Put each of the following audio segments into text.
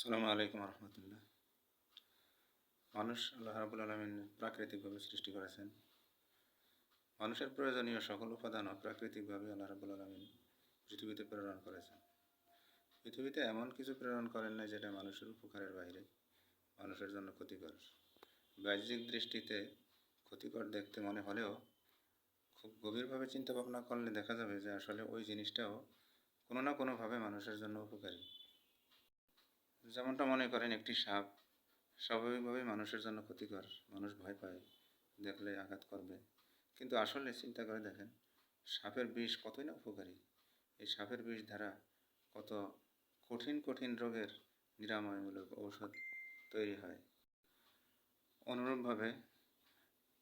আসসালামু আলাইকুম রহমতুল্লাহ। মানুষ আল্লাহ রাবুল আলমিন প্রাকৃতিকভাবে সৃষ্টি করেছেন। মানুষের প্রয়োজনীয় সকল উপাদানও প্রাকৃতিকভাবে আল্লাহ রাবুল আলমিন পৃথিবীতে প্রেরণ করেছেন। পৃথিবীতে এমন কিছু প্রেরণ করেন না যেটা মানুষের উপকারের বাইরে, মানুষের জন্য ক্ষতিকর। বাহ্যিক দৃষ্টিতে ক্ষতিকর দেখতে মনে হলেও খুব গভীরভাবে চিন্তা ভাবনা করলে দেখা যাবে যে আসলে ওই জিনিসটাও কোনো না কোনোভাবে মানুষের জন্য উপকারী। যেমনটা মনে করেন একটি সাপ, স্বাভাবিকভাবেই মানুষের জন্য ক্ষতিকর। মানুষ ভয় পায়, দেখলে আঘাত করবে। কিন্তু আসলে চিন্তা করে দেখেন, সাপের বিষ কতই না উপকারী। এই সাপের বিষ দ্বারা কত কঠিন কঠিন রোগের নিরাময়মূলক ঔষধ তৈরি হয়। অনুরূপভাবে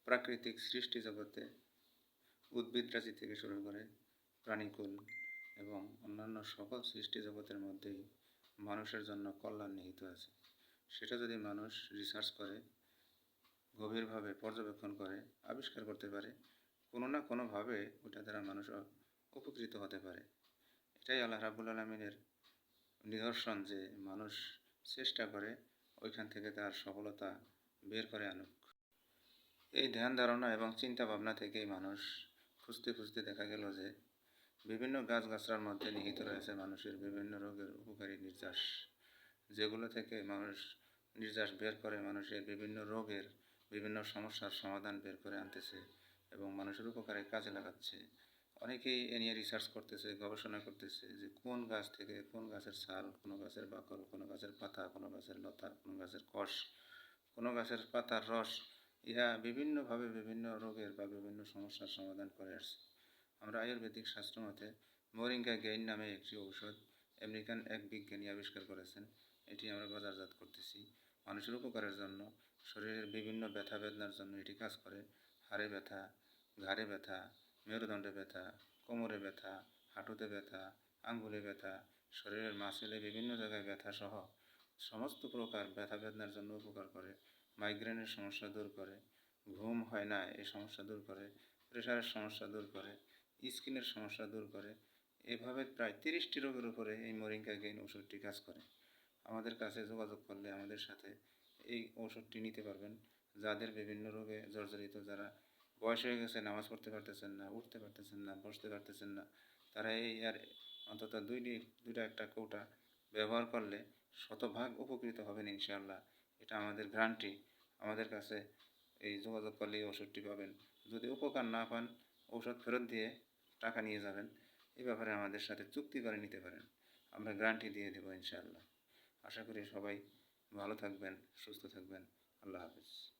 প্রাকৃতিক সৃষ্টি জগতে উদ্ভিদ উদ্ভিদরাজি থেকে শুরু করে প্রাণীকুল এবং অন্যান্য সকল সৃষ্টি জগতের মধ্যেই মানুষের জন্য কল্যাণ নিহিত আছে। সেটা যদি মানুষ রিসার্চ করে, গভীরভাবে পর্যবেক্ষণ করে, আবিষ্কার করতে পারে, কোনো না কোনোভাবে ওটা দ্বারা মানুষ উপকৃত হতে পারে। এটাই আল্লাহ রাবুল আলমিনের নিদর্শন যে মানুষ চেষ্টা করে ওইখান থেকে তার সফলতা বের করে আনুক। এই ধ্যান ধারণা এবং চিন্তা ভাবনা থেকেই মানুষ খুঁজতে খুঁজতে দেখা গেল যে বিভিন্ন গাছগাছড়ার মধ্যে নিহিত রয়েছে মানুষের বিভিন্ন রোগের উপকারী নির্যাস, যেগুলো থেকে মানুষ নির্যাস বের করে, মানুষের বিভিন্ন রোগের বিভিন্ন সমস্যার সমাধান বের করে আনতেছে এবং মানুষের উপকারে কাজে লাগাচ্ছে। অনেকেই এ নিয়ে রিসার্চ করতেছে, গবেষণা করতেছে যে কোন গাছ থেকে কোন গাছের ছাল কোনো গাছের বাকল, কোনো গাছের পাতা, কোনো গাছের লতা, কোনো গাছের কষ, কোনো গাছের পাতার রস, ইহা বিভিন্নভাবে বিভিন্ন রোগের বা বিভিন্ন সমস্যার সমাধান করে আসছে। আমরা আয়ুর্বেদিক শাস্ত্র মতে মোরিঙ্গা গেইন নামে একটি ঔষধ আমেরিকান এক বিজ্ঞানী আবিষ্কার করেছেন। এটি আমরা বাজারজাত করতেছি। মানুষের উপকারের জন্য, শরীরের বিভিন্ন ব্যথা বেদনার জন্য এটি কাজ করে। হাড়ে ব্যথা, ঘাড়ে ব্যথা, মেরুদণ্ডে ব্যথা, কোমরে ব্যথা, হাঁটুতে ব্যথা, আঙ্গুলে ব্যথা, শরীরের মাসেলে বিভিন্ন জায়গায় ব্যথা সহ সমস্ত প্রকার ব্যথা বেদনার জন্য উপকার করে, মাইগ্রেনের সমস্যা দূর করে, ঘুম হয় না এই সমস্যা দূর করে, প্রেশারের সমস্যা দূর করে স্কিনের সমস্যা দূর করে। এভাবে প্রায় তিরিশটি রোগের উপরে এই মরিঙ্গা গেইন ওষুধটি কাজ করে। আমাদের কাছে যোগাযোগ করলে আমাদের সাথে এই ওষুধটি নিতে পারবেন। যাদের বিভিন্ন রোগে জর্জরিত, যারা বয়স হয়ে গেছে, নামাজ পড়তে পারতেছেন না, উঠতে পারতেছেন না, বসতে পারতেছেন না, তারা এই আর অন্তত দুইটি দুইটা একটা কৌটা ব্যবহার করলে শতভাগ উপকৃত হবেন ইনশাআল্লাহ। এটা আমাদের গ্রান্টি আমাদের কাছে এই যোগাযোগ করলে এই ওষুধটি পাবেন। যদি উপকার না পান ঔষধ ফেরত দিয়ে টাকা নিয়ে যাবেন। এ ব্যাপারে আমাদের সাথে চুক্তি করে নিতে পারেন। আমরা গ্যারান্টি দিয়ে দেবো ইনশাআল্লাহ। আশা করি সবাই ভালো থাকবেন, সুস্থ থাকবেন। আল্লাহ হাফিজ।